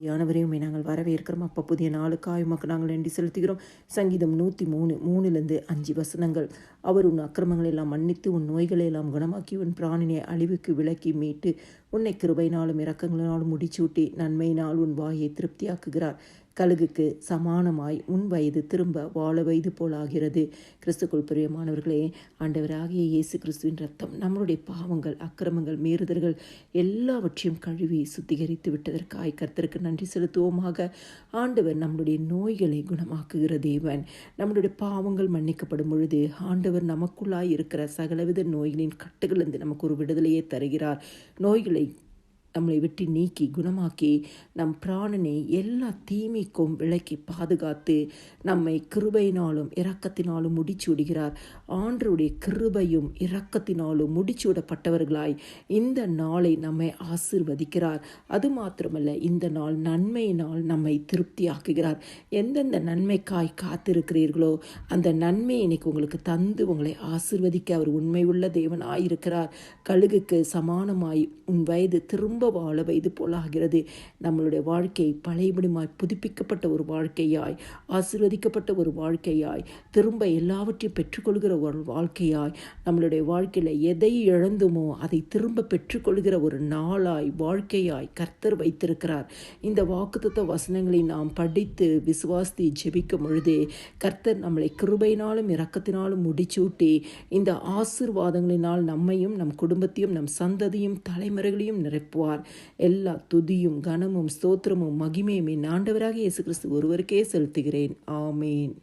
யானவரையுமே நாங்கள் வரவேற்கிறோம். அப்போ புதிய நாளுக்காய் உமக்கு நாங்கள் நன்றி செலுத்துகிறோம். சங்கீதம் நூற்றி மூணு மூணுலேருந்து அஞ்சு வசனங்கள். அவர் உன் அக்கிரமங்களை எல்லாம் மன்னித்து உன் நோய்களை எல்லாம் குணமாக்கி உன் பிராணினை அழிவுக்கு விலக்கி மீட்டு உன்னை கிருபையினாலும் இரக்கங்களினாலும் முடிச்சூட்டி நன்மையினால் உன் வாயை திருப்தியாக்குகிறார். கழுகுக்கு சமானமாய் உன் வயது திரும்ப வாழ வயது போலாகிறது கிறிஸ்துக்குள் பிரியமானவர்களே ஆண்டவராகிய இயேசு கிறிஸ்துவின் ரத்தம் நம்மளுடைய பாவங்கள் அக்கிரமங்கள் மீறுதல்கள் எல்லாவற்றையும் கழுவி சுத்திகரித்து விட்டதற்காய் கர்த்தருக்கு நன்றி செலுத்துவோமாக. ஆண்டவர் நம்மளுடைய நோய்களை குணமாக்குகிற தேவன். நம்மளுடைய பாவங்கள் மன்னிக்கப்படும் பொழுது ஆண்டவர் நமக்குள்ளாய் இருக்கிற சகலவித நோய்களின் கட்டுகளிலிருந்து நமக்கு ஒரு விடுதலையை தருகிறார். நோய்களை நம்மளை விட்டு நீக்கி குணமாக்கி நம் பிராணனை எல்லா தீமைக்கும் விலக்கி பாதுகாத்து நம்மை கிருபையினாலும் இரக்கத்தினாலும் முடிச்சு விடுகிறார். ஆண்டருடைய கிருபையும் இரக்கத்தினாலும் முடிச்சு விடப்பட்டவர்களாய் இந்த நாளை நம்மை ஆசிர்வதிக்கிறார். அது மாத்திரமல்ல இந்த நாள் நன்மையினால் நம்மை திருப்தியாக்குகிறார். எந்தெந்த நன்மைக்காய் காத்திருக்கிறீர்களோ அந்த நன்மை இன்னைக்கு உங்களுக்கு தந்து உங்களை ஆசிர்வதிக்க அவர் உண்மை உள்ள தேவனாயிருக்கிறார். கழுகுக்கு சமானமாய் உன் வயது திரும்ப வாழ வயது போலாகிறது. நம்மளுடைய வாழ்க்கை பழையபடிமாய் புதுப்பிக்கப்பட்ட ஒரு வாழ்க்கையாய் ஆசிர்வதிக்கப்பட்ட ஒரு வாழ்க்கையாய் திரும்ப எல்லாவற்றையும் பெற்றுக்கொள்கிற ஒரு வாழ்க்கையாய் நம்மளுடைய வாழ்க்கையில் எதை இழந்துமோ அதை திரும்ப பெற்றுக்கொள்கிற ஒரு நாளாய் வாழ்க்கையாய் கர்த்தர் வைத்திருக்கிறார். இந்த வாக்குத்த வசனங்களை நாம் படித்து விசுவாசி ஜெபிக்கும் பொழுதே கர்த்தர் நம்மளை கிருபையினாலும் இரக்கத்தினாலும் முடிச்சூட்டி இந்த ஆசிர்வாதங்களினால் நம்மையும் நம் குடும்பத்தையும் நம் சந்ததியும் தலைமுறைகளையும் நிரப்புவார். எல்லா துதியும் கனமும் ஸ்தோத்திரமும் மகிமையுமே ஆண்டவராக இயேசு கிறிஸ்து ஒருவருக்கே செலுத்துகிறேன். ஆமேன்.